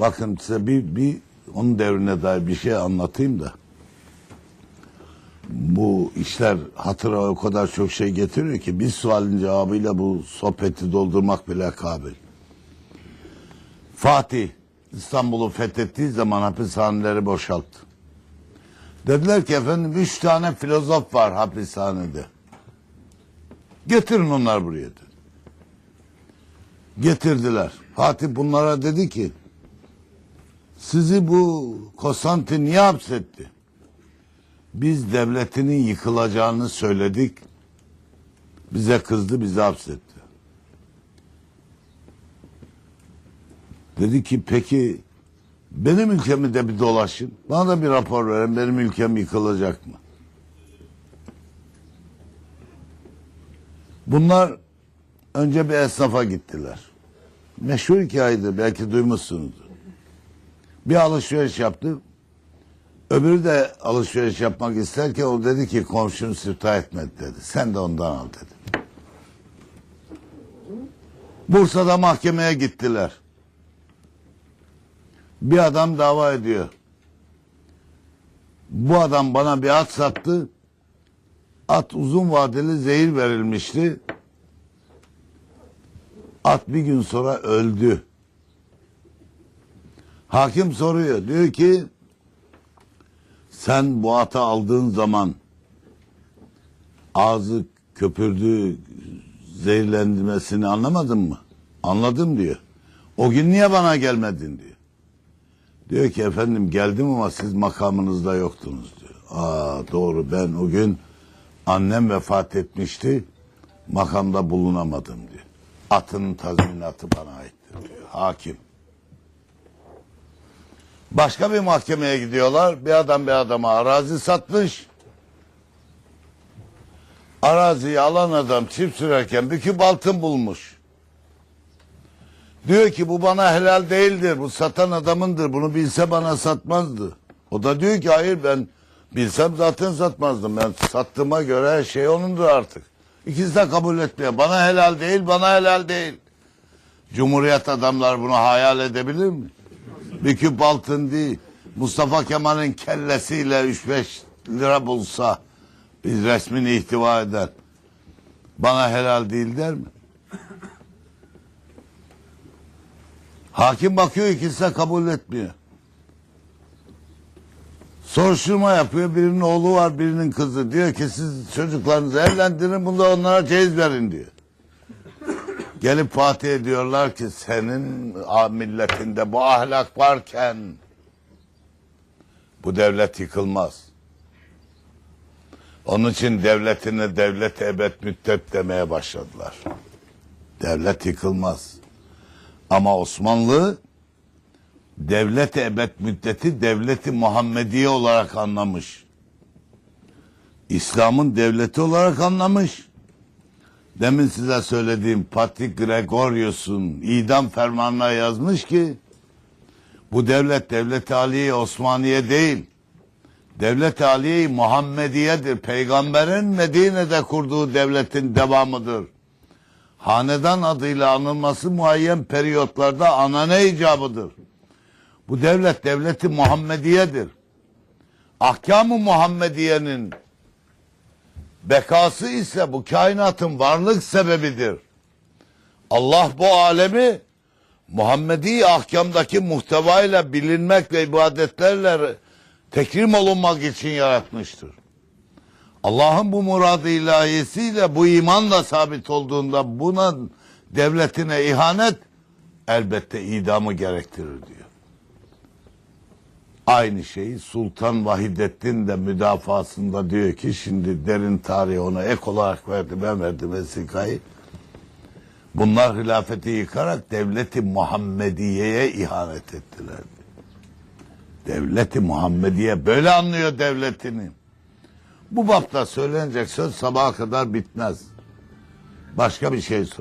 Bakın size bir, bir onun devrine dair bir şey anlatayım da. Bu işler hatıra o kadar çok şey getiriyor ki bir sualin cevabıyla bu sohbeti doldurmak bile kabil. Fatih İstanbul'u fethettiği zaman hapishaneleri boşalttı. Dediler ki efendim üç tane filozof var hapishanede. Getirin onlar buraya dedi. Getirdiler. Fatih bunlara dedi ki sizi bu Konstantin niye hapsetti? Biz devletinin yıkılacağını söyledik. Bize kızdı, bizi hapsetti. Dedi ki peki benim ülkemi de bir dolaşın. Bana da bir rapor verin. Benim ülkem yıkılacak mı? Bunlar önce bir esnafa gittiler. Meşhur hikayedir. Belki duymuşsunuzdur. Bir alışveriş yaptı. Öbürü de alışveriş yapmak isterken o dedi ki komşunu sırta etmedi dedi. Sen de ondan al dedi. Bursa'da mahkemeye gittiler. Bir adam dava ediyor. Bu adam bana bir at sattı. At uzun vadeli zehir verilmişti. At bir gün sonra öldü. Hakim soruyor. Diyor ki sen bu atı aldığın zaman ağzı köpürdü zehirlenmesini anlamadın mı? Anladım diyor. O gün niye bana gelmedin diyor. Diyor ki efendim geldim ama siz makamınızda yoktunuz diyor. Aa doğru ben o gün annem vefat etmişti makamda bulunamadım diyor. Atın tazminatı bana aittir diyor hakim. Başka bir mahkemeye gidiyorlar. Bir adam bir adama arazi satmış. Araziyi alan adam çift sürerken bir küp altın bulmuş. Diyor ki bu bana helal değildir. Bu satan adamındır. Bunu bilse bana satmazdı. O da diyor ki hayır ben bilsem zaten satmazdım. Ben sattığıma göre her şey onundur artık. İkisi de kabul etmiyor. Bana helal değil, bana helal değil. Cumhuriyet adamlar bunu hayal edebilir mi? Bir küp altın değil. Mustafa Kemal'in kellesiyle 3-5 lira bulsa biz resmini ihtiva eder. Bana helal değil der mi? Hakim bakıyor ikisi de kabul etmiyor. Soruşturma yapıyor. Birinin oğlu var, birinin kızı. Diyor ki siz çocuklarınızı evlendirin, bunu da onlara ceyiz verin diyor. Gelip Fatih'e diyorlar ki senin milletinde bu ahlak varken bu devlet yıkılmaz. Onun için devletine devlet ebed müddet demeye başladılar. Devlet yıkılmaz. Ama Osmanlı devlet ebed müddeti devleti Muhammediye olarak anlamış. İslam'ın devleti olarak anlamış. Demin size söylediğim Patrik Gregorius'un idam fermanına yazmış ki bu devlet devlet Aliye Osmaniye değil. Devlet Aliye Muhammediye'dir. Peygamberin Medine'de kurduğu devletin devamıdır. Hanedan adıyla anılması muayyen periyotlarda anane icabıdır. Bu devlet devleti Muhammediye'dir. Ahkamı Muhammediye'nin bekası ise bu kainatın varlık sebebidir. Allah bu alemi Muhammedi ahkamdaki muhtevayla bilinmek ve ibadetlerle tekrim olunmak için yaratmıştır. Allah'ın bu muradı ilahisiyle bu imanla sabit olduğunda buna devletine ihanet elbette idamı gerektirir diyor. Aynı şeyi Sultan Vahidettin de müdafasında diyor ki şimdi derin tarihi ona ek olarak verdi ben verdim vesikayı. Bunlar hilafeti yıkarak devleti Muhammediye'ye ihanet ettiler. Devleti Muhammediye böyle anlıyor devletini. Bu bapta söylenecek söz sabaha kadar bitmez. Başka bir şey sor.